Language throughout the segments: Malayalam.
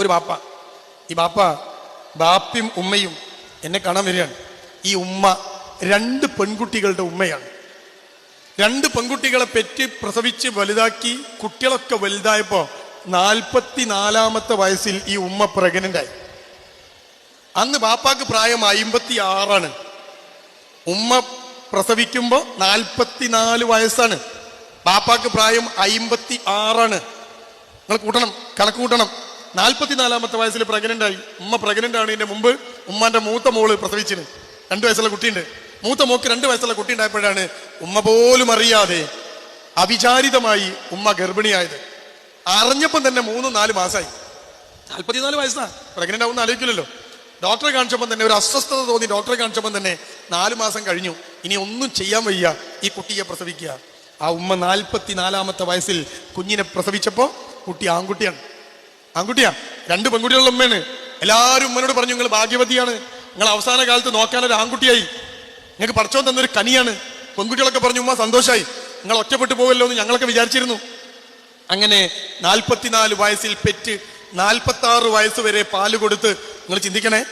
ഒരു ബാപ്പ. ഈ ബാപ്പ ബാപ്പയും ഉമ്മയും എന്നെ കാണാൻ വരികയാണ്. ഈ ഉമ്മ രണ്ട് പെൺകുട്ടികളുടെ ഉമ്മയാണ്. രണ്ട് പെൺകുട്ടികളെ പെറ്റി പ്രസവിച്ച് വലുതാക്കി കുട്ടികളൊക്കെ വലുതായപ്പോ നാൽപ്പത്തി നാലാമത്തെ വയസ്സിൽ ഈ ഉമ്മ പ്രഗ്നന്റായി. അന്ന് ബാപ്പാക്ക് പ്രായം അയിമ്പത്തി ആറാണ് ഉമ്മ പ്രസവിക്കുമ്പോ നാൽപ്പത്തിനാല് വയസ്സാണ്. ബാപ്പാക്ക് പ്രായം അയിമ്പത്തി ആറാണ് നിങ്ങൾ കൂട്ടണം കണക്ക് കൂട്ടണം. നാൽപ്പത്തിനാലാമത്തെ വയസ്സിൽ പ്രഗ്നന്റ് ആയി ഉമ്മ പ്രഗ്നന്റ് ആണ് ഇതിന്റെ മുമ്പ് ഉമ്മാന്റെ മൂത്ത മോൾ പ്രസവിച്ചിന്. രണ്ടു വയസ്സുള്ള കുട്ടിയുണ്ട്. മൂത്ത മോക്ക് രണ്ട് വയസ്സുള്ള കുട്ടി ഉണ്ടായപ്പോഴാണ് ഉമ്മ പോലും അറിയാതെ അവിചാരിതമായി ഉമ്മ ഗർഭിണിയായത്. അറിഞ്ഞപ്പം തന്നെ മൂന്ന് നാല് മാസമായി നാൽപ്പത്തിനാല് വയസ്സാ. പ്രഗ്നന്റ് ആവുന്ന ആലോചിക്കില്ലല്ലോ. ഡോക്ടറെ കാണിച്ചപ്പം തന്നെ ഒരു അസ്വസ്ഥത തോന്നി ഡോക്ടറെ കാണിച്ചപ്പം തന്നെ നാല് മാസം കഴിഞ്ഞു. ഇനി ഒന്നും ചെയ്യാൻ വയ്യ. ഈ കുട്ടിയെ പ്രസവിക്കുക. ആ ഉമ്മ നാൽപ്പത്തിനാലാമത്തെ വയസ്സിൽ കുഞ്ഞിനെ പ്രസവിച്ചപ്പോൾ കുട്ടി ആൺകുട്ടിയാണ്. ആൺകുട്ടിയാ രണ്ട് പെൺകുട്ടികളുടെ ഉമ്മയാണ്. എല്ലാവരും ഉമ്മനോട് പറഞ്ഞു നിങ്ങൾ ഭാഗ്യവതിയാണ്. നിങ്ങൾ അവസാന കാലത്ത് നോക്കാനൊരു ആൺകുട്ടിയായി. നിങ്ങൾക്ക് പഠിച്ചോ തന്നൊരു കനിയാണ്. പെൺകുട്ടികളൊക്കെ പറഞ്ഞു ഉമ്മ സന്തോഷമായി നിങ്ങൾ ഒറ്റപ്പെട്ടു പോകല്ലോ എന്ന് ഞങ്ങളൊക്കെ വിചാരിച്ചിരുന്നു. അങ്ങനെ നാൽപ്പത്തിനാല് വയസ്സിൽ പെറ്റ് നാൽപ്പത്തി ആറ് വയസ്സ് വരെ പാൽ കൊടുത്ത് നിങ്ങൾ ചിന്തിക്കണേ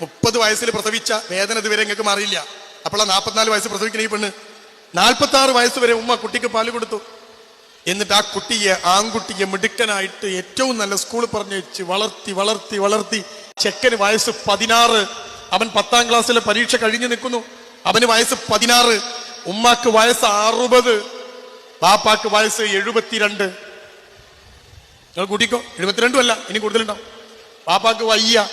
മുപ്പത് വയസ്സിൽ പ്രസവിച്ച വേദന ഇതുവരെ നിങ്ങൾക്ക് മാറിയില്ല. ആ നാൽപ്പത്തിനാല് വയസ്സ് പ്രസവിക്കണ ഈ പെണ്ണ്. നാൽപ്പത്തി ആറ് വയസ്സ് വരെ ഉമ്മ കുട്ടിക്ക് പാൽ കൊടുത്തു. എന്നിട്ട് ആ കുട്ടിയെ ആൺകുട്ടിയെ മിടുക്കനായിട്ട് ഏറ്റവും നല്ല സ്കൂളിൽ പറഞ്ഞു വെച്ച് വളർത്തി വളർത്തി വളർത്തി. ചെക്കന് വയസ്സ് പതിനാറ്. അവൻ പത്താം ക്ലാസ്സിലെ പരീക്ഷ കഴിഞ്ഞു നിൽക്കുന്നു. അവന് വയസ്സ് പതിനാറ്. ഉമ്മാക്ക് വയസ്സ് അറുപത്. ബാപ്പാക്ക് വയസ്സ് എഴുപത്തിരണ്ട്. നിങ്ങൾ കൂട്ടിക്കോ. എഴുപത്തിരണ്ടും അല്ല ഇനി കൂടുതലുണ്ടാവും. പാപ്പാക്ക് വയ്യ.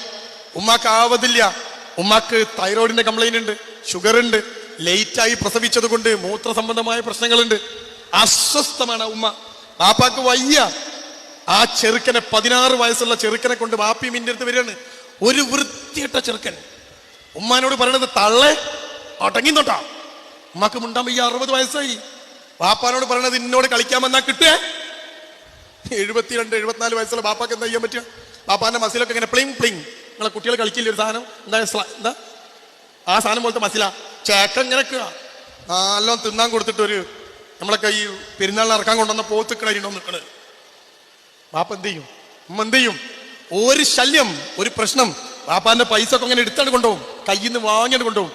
ഉമ്മാക്ക് ആവതില്ല. ഉമ്മാക്ക് തൈറോയിഡിന്റെ കംപ്ലൈന്റ് ഉണ്ട് ഷുഗർ ഉണ്ട്. ലേറ്റായി പ്രസവിച്ചത് കൊണ്ട് മൂത്ര സംബന്ധമായ പ്രശ്നങ്ങളുണ്ട്. അസ്വസ്ഥമാണ് ഉമ്മ. പാപ്പാക്ക് വയ്യ. ആ ചെറുക്കനെ പതിനാറ് വയസ്സുള്ള ചെറുക്കനെ കൊണ്ട് വാപ്പി മിന്റെ അടുത്ത് വരികയാണ്. ഒരു വൃത്തിയിട്ട ചെറുക്കൻ. ഉമ്മാനോട് പറയണത് തള്ളെ തള്ളേ തൊട്ടാ ഉമ്മക്ക് മുണ്ടാൻ വയ്യ അറുപത് വയസ്സായി. വാപ്പാനോട് പറയണത് ഇന്നോട് കളിക്കാൻ വന്നാ കിട്ടുക. എഴുപത്തിരണ്ട് എഴുപത്തിനാല് വയസ്സുള്ള ബാപ്പാക്ക് എന്താ ചെയ്യാൻ പറ്റുക? ബാപ്പാന്റെ മസിലൊക്കെ ഇങ്ങനെ പ്ലിങ് പ്ലിങ്. നിങ്ങളെ കുട്ടികൾ കളിക്കില്ല ഒരു സാധനം? എന്താ എന്താ? ആ സാധനം പോലത്തെ മസില. ചേക്ക ഇങ്ങനെ നല്ലോണം തിന്നാൻ കൊടുത്തിട്ട് ഒരു നമ്മളൊക്കെ ഈ പെരുന്നാളിന് ഇറക്കാൻ കൊണ്ടുവന്ന പോത്തുക്കളോ നിൽക്കണത് ബാപ്പ എന്ത് ചെയ്യും? ഉമ്മ എന്ത് ചെയ്യും? ഒരു ശല്യം ഒരു പ്രശ്നം. ബാപ്പാന്റെ പൈസ ഒക്കെ അങ്ങനെ എടുത്താണ് കൊണ്ടുപോകും. കയ്യിൽ നിന്ന് വാങ്ങിയാണ് കൊണ്ടുപോകും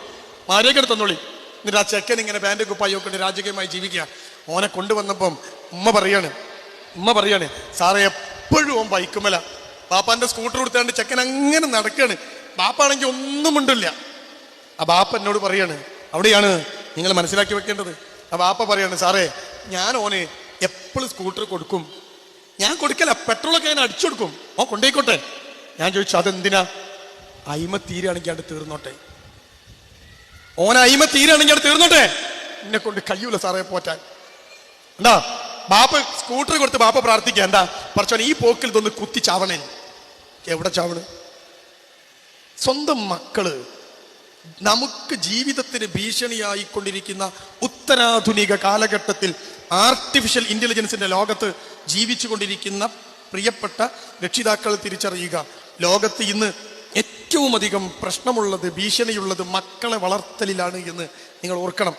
മാരേക്ക് എടുത്തന്നോളി എന്നിട്ട് ആ ചെക്കൻ ഇങ്ങനെ ബാൻഡ് കുപ്പായി ഒക്കെ രാജകീയമായി ജീവിക്കുക. ഓനെ കൊണ്ടുവന്നപ്പം ഉമ്മ പറയാണ്. ഉമ്മ പറയാണ് സാറേ എപ്പോഴും ഓൻ ബൈക്കുമല ബാപ്പാന്റെ സ്കൂട്ടർ കൊടുത്താണ്ട് ചെക്കൻ അങ്ങനെ നടക്കാണ്. ബാപ്പാണെങ്കിൽ ഒന്നും ഉണ്ടില്ല ആ ബാപ്പ എന്നോട് പറയാണ് അവിടെയാണ് നിങ്ങൾ മനസ്സിലാക്കി വെക്കേണ്ടത്? ആ ബാപ്പ പറയാണ് സാറേ ഞാൻ ഓനെ എപ്പോഴും സ്കൂട്ടർ കൊടുക്കും. ഞാൻ കൊടുക്കല പെട്രോളൊക്കെ ഞാൻ അടിച്ചു കൊടുക്കും. ഓ കൊണ്ടേക്കോട്ടെ ഞാൻ ചോദിച്ചു അതെന്തിനാ? അയിമ തീരാണെങ്കിൽ അവിടെ തീർന്നോട്ടെ. ഓൻ അയിമ തീരാണെങ്കിൽ അവിടെ തീർന്നോട്ടെ. എന്നെ കൊണ്ട് കഴിയൂല സാറേ പോറ്റാൻ. എന്താ? ബാപ്പ സ്കൂട്ടർ കൊടുത്ത് ബാപ്പ പ്രാർത്ഥിക്കുക എന്താ? പറച്ചോൻ ഈ പോക്കിൽ ഇതൊന്ന് കുത്തി ചാവണേ. എവിടെ ചാവണ്? സ്വന്തം മക്കൾ നമുക്ക് ജീവിതത്തിന് ഭീഷണിയായിക്കൊണ്ടിരിക്കുന്ന ഉത്തരാധുനിക കാലഘട്ടത്തിൽ ആർട്ടിഫിഷ്യൽ ഇന്റലിജൻസിന്റെ ലോകത്ത് ജീവിച്ചുകൊണ്ടിരിക്കുന്ന പ്രിയപ്പെട്ട രക്ഷിതാക്കൾ തിരിച്ചറിയുക. ലോകത്ത് ഇന്ന് ഏറ്റവും അധികം പ്രശ്നമുള്ളത് ഭീഷണിയുള്ളത് മക്കളെ വളർത്തലിലാണ് എന്ന് നിങ്ങൾ ഓർക്കണം.